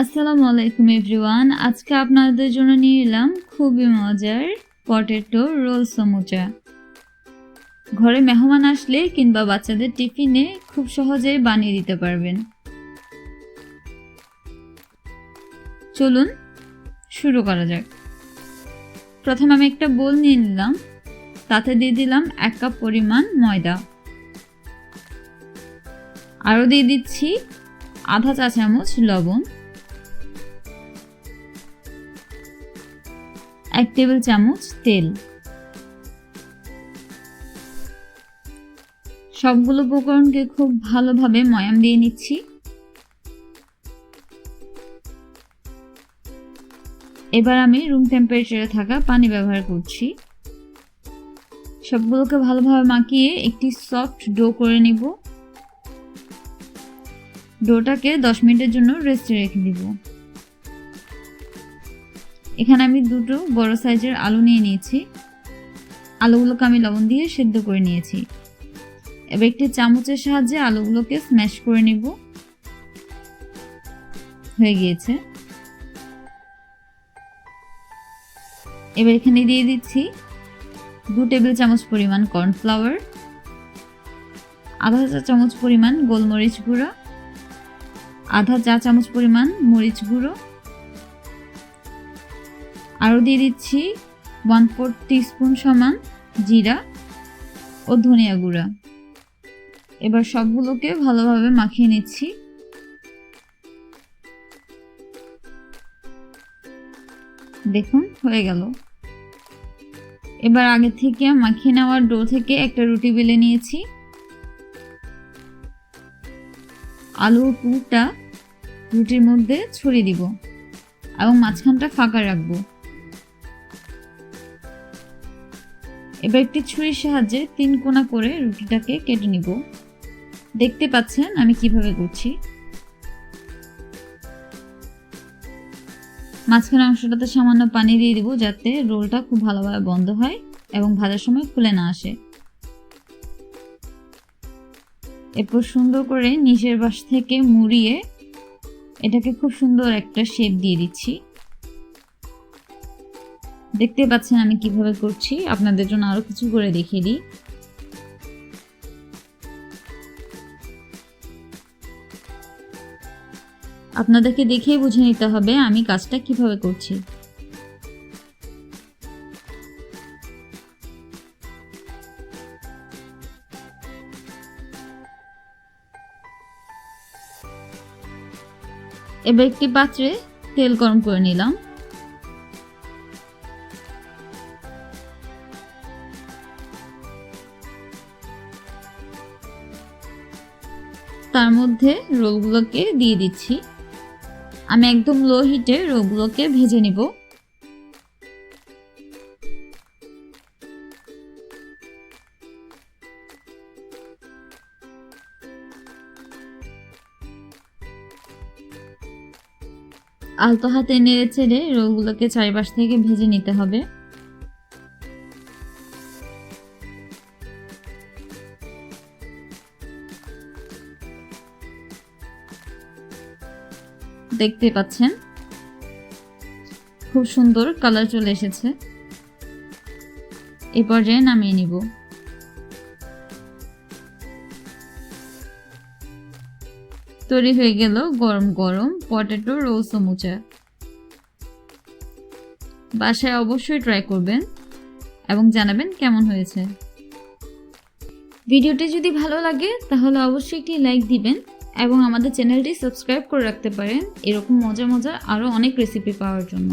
আসসালামু আলাইকুম, এভরিওয়ান। আজকে আপনাদের জন্য নিয়ে এলাম খুবই মজার পটেটো রোল সমুচা। ঘরে মেহমান আসলে কিংবা বাচ্চাদের টিফিনে খুব সহজেই বানিয়ে দিতে পারবেন। চলুন শুরু করা যাক। প্রথমে আমি একটা বোল নিয়ে নিলাম। তাতে দিয়ে দিলাম এক কাপ পরিমাণ ময়দা। আরও দিয়ে দিচ্ছি আধা চা চামচ লবণ। এক টেবিল চামচ তেল। সবগুলো উপকরণকে খুব ভালোভাবে ময়াম দিয়ে নিচ্ছি। এবার আমি রুম টেম্পারেচারে থাকা পানি ব্যবহার করছি। সবগুলোকে ভালোভাবে মাখিয়ে একটি সফট ডো করে নিব। ডোটাকে দশ মিনিটের জন্য রেস্টে রেখে দিব। এখানে আমি দুটো বড় সাইজের আলু নিয়ে নিয়েছি। আলুগুলোকে আমি লবণ দিয়ে সেদ্ধ করে নিয়েছি। এবার একটি চামচের সাহায্যে আলুগুলোকে স্ম্যাশ করে নিব। হয়ে গিয়েছে। এবার এখানে দিয়ে দিচ্ছি দু টেবিল চামচ পরিমাণ কর্নফ্লাওয়ার, আধা চা চামচ পরিমাণ গোলমরিচ গুঁড়ো, আধা চা চামচ পরিমাণ মরিচ গুঁড়ো আরও দিয়ে দিচ্ছি ওয়ান ফোর টিস্পুন সমান জিরা ও ধনিয়া গুঁড়া। এবার সবগুলোকে ভালোভাবে মাখিয়ে নিচ্ছি। দেখুন, হয়ে গেল। এবার আগে থেকে মাখিয়ে নেওয়ার ডো থেকে একটা রুটি বেলে নিয়েছি। আলুর পুরটা রুটির মধ্যে ছড়িয়ে দিব এবং মাঝখানটা ফাঁকা রাখব। এবার একটি ছুরির সাহায্যে তিন কোনা করে রুটিটাকে কেটে নিব। দেখতে পাচ্ছেন আমি কীভাবে করছি। মাঝখানে অংশটাতে সামান্য পানি দিয়ে দিব যাতে রোলটা খুব ভালোভাবে বন্ধ হয় এবং ভাজার সময় খুলে না আসে। এরপর সুন্দর করে নিচের বাস থেকে মুড়িয়ে এটাকে খুব সুন্দর একটা শেপ দিয়ে দিচ্ছি। দেখতে পাচ্ছেন আমি কীভাবে করছি। আপনাদের জন্য আরও কিছু করে দেখিয়ে দিই। আপনাদেরকে দেখেই বুঝে নিতে হবে আমি কাজটা কীভাবে করছি। এবার একটি পাত্রে তেল গরম করে নিলাম। তার মধ্যে রোলগুলোকে দিয়ে দিচ্ছি। আমি একদম লো হিটে রোলগুলোকে ভেজে নিব। আলতো হাতে নেড়ে ছেড়ে রোলগুলোকে চারিপাশ থেকে ভেজে নিতে হবে। দেখতে পাচ্ছেন। খুব সুন্দর কালার চলে এসেছে। এই পর্যায়ে নামিয়ে নিব। তৈরি হয়ে গেল গরম গরম পটেটো রোল সমুচা। বাসায় অবশ্যই ট্রাই করবেন এবং জানাবেন কেমন হয়েছে। ভিডিওটি যদি ভালো লাগে তাহলে অবশ্যই একটি লাইক দিবেন। এবং আমাদের চ্যানেলটি সাবস্ক্রাইব করে রাখতে পারেন। এরকম মজা মজা আরও অনেক রেসিপি পাওয়ার জন্য।